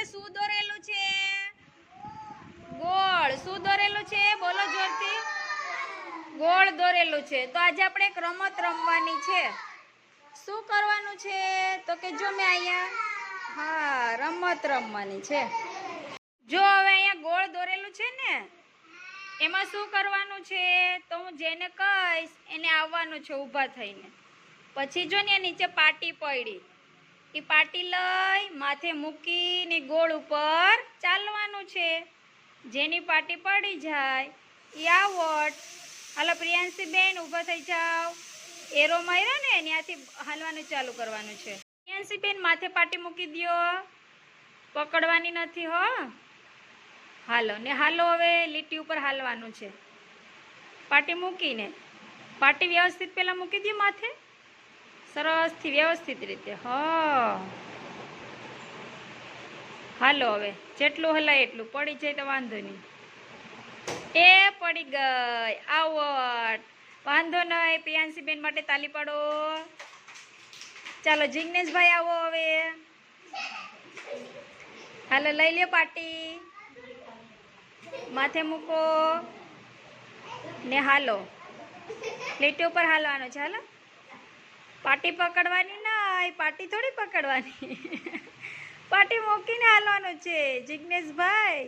નીચે શું દોરેલું છે. ગોળ શું દોરેલું છે, બોલો જોરથી. ગોળ દોરેલું છે. તો આજે આપણે એક રમત રમવાની છે. શું કરવાનું છે? તો કે જો મેં અહીંયા, હા, રમત રમવાની છે. જો હવે અહીંયા ગોળ દોરેલું છે ને, એમાં શું કરવાનું છે? તો હું જેને કહીશ, એને આવવાનું છે ઊભા થઈને. પછી જો ને નીચે પાટી પડી. એ પાટી લઈ, માથે મૂકીને ગોળ ઉપર ચાલવાનું છે. જેની પાટી પડી જાય એ આવટ. હાલો પ્રિયાંશી બેન ઊભા થઈ જાઓ. એરો માર્યો ને ત્યાંથી હાલવાનું ચાલુ કરવાનું છે. પ્રિયાંશી બેન માથે પાટી મૂકી દ્યો. પકડવાની નથી, હો. હાલો, ને હાલો હવે, લીટી ઉપર હાલવાનું છે. પાટી મૂકીને. પાટી વ્યવસ્થિત પહેલાં મૂકી દે માથે. સરસથી વ્યવસ્થિત રીતે, હ. હાલો હવે, જેટલું હલાય એટલું, પડી જાય તો વાંધો નહીં. એ પડી ગઈ આવટ વાંધો નહીં પિયાંશી બેન માટે તાલી પાડો. ચાલો, જિગ્નેશભાઈ આવો હવે. હાલો, લઈ લ્યો પાટી માથે મૂકો. ને હાલો. લીટી ઉપર હાલવાનો છે, હાલો. પાટી પકડવાની નહીં પાટી થોડી પકડવાની. પાટી મૂકીને હાલવાનું છે, જિગ્નેશભાઈ.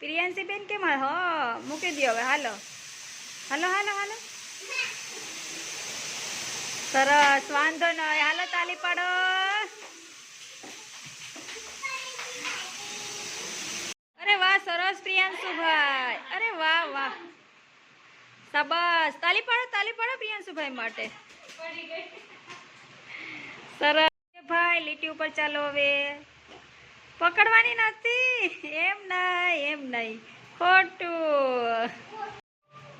પ્રિયાંશીબેન કેમ હ, મૂકી દો હવે, હાલો. હાલો હાલો હાલો. સરસ, વાંધો નહીં હાલો, તાલી પાડો. અરે વાહ, સરસ, પ્રિયાંશુભાઈ. અરે વાહ વાહ. સબસ. તાલી પાડો તાલી પાડો પ્રિયાંશુભાઈ માટે. સરસ. ભાઈ, લીટી ઉપર ચાલો હવે. પકડવાની નથી. એમ નહીં એમ નહીં. ખોટું.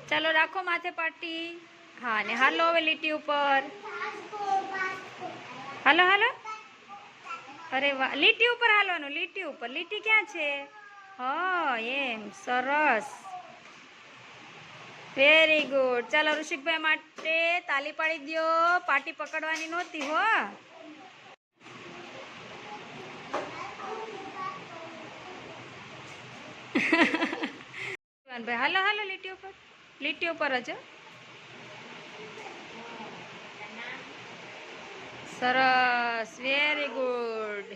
ચાલો, રાખો માથે પાટી. હા, ને હાલો હવે લીટી ઉપર. હાલો હાલો. અરે વાહ, લીટી ઉપર હાલવાનું. લીટી ઉપર. લીટી ક્યાં છે? હા, એમ. સરસ. વેરી ગુડ ચાલો ઋષિકભાઈ માટે તાલી પાડી દ્યો. પાટી પકડવાની નહોતી હો. ભાઈ, હાલો હાલો લીટી ઉપર લીટી ઉપર જ. સરસ. Very good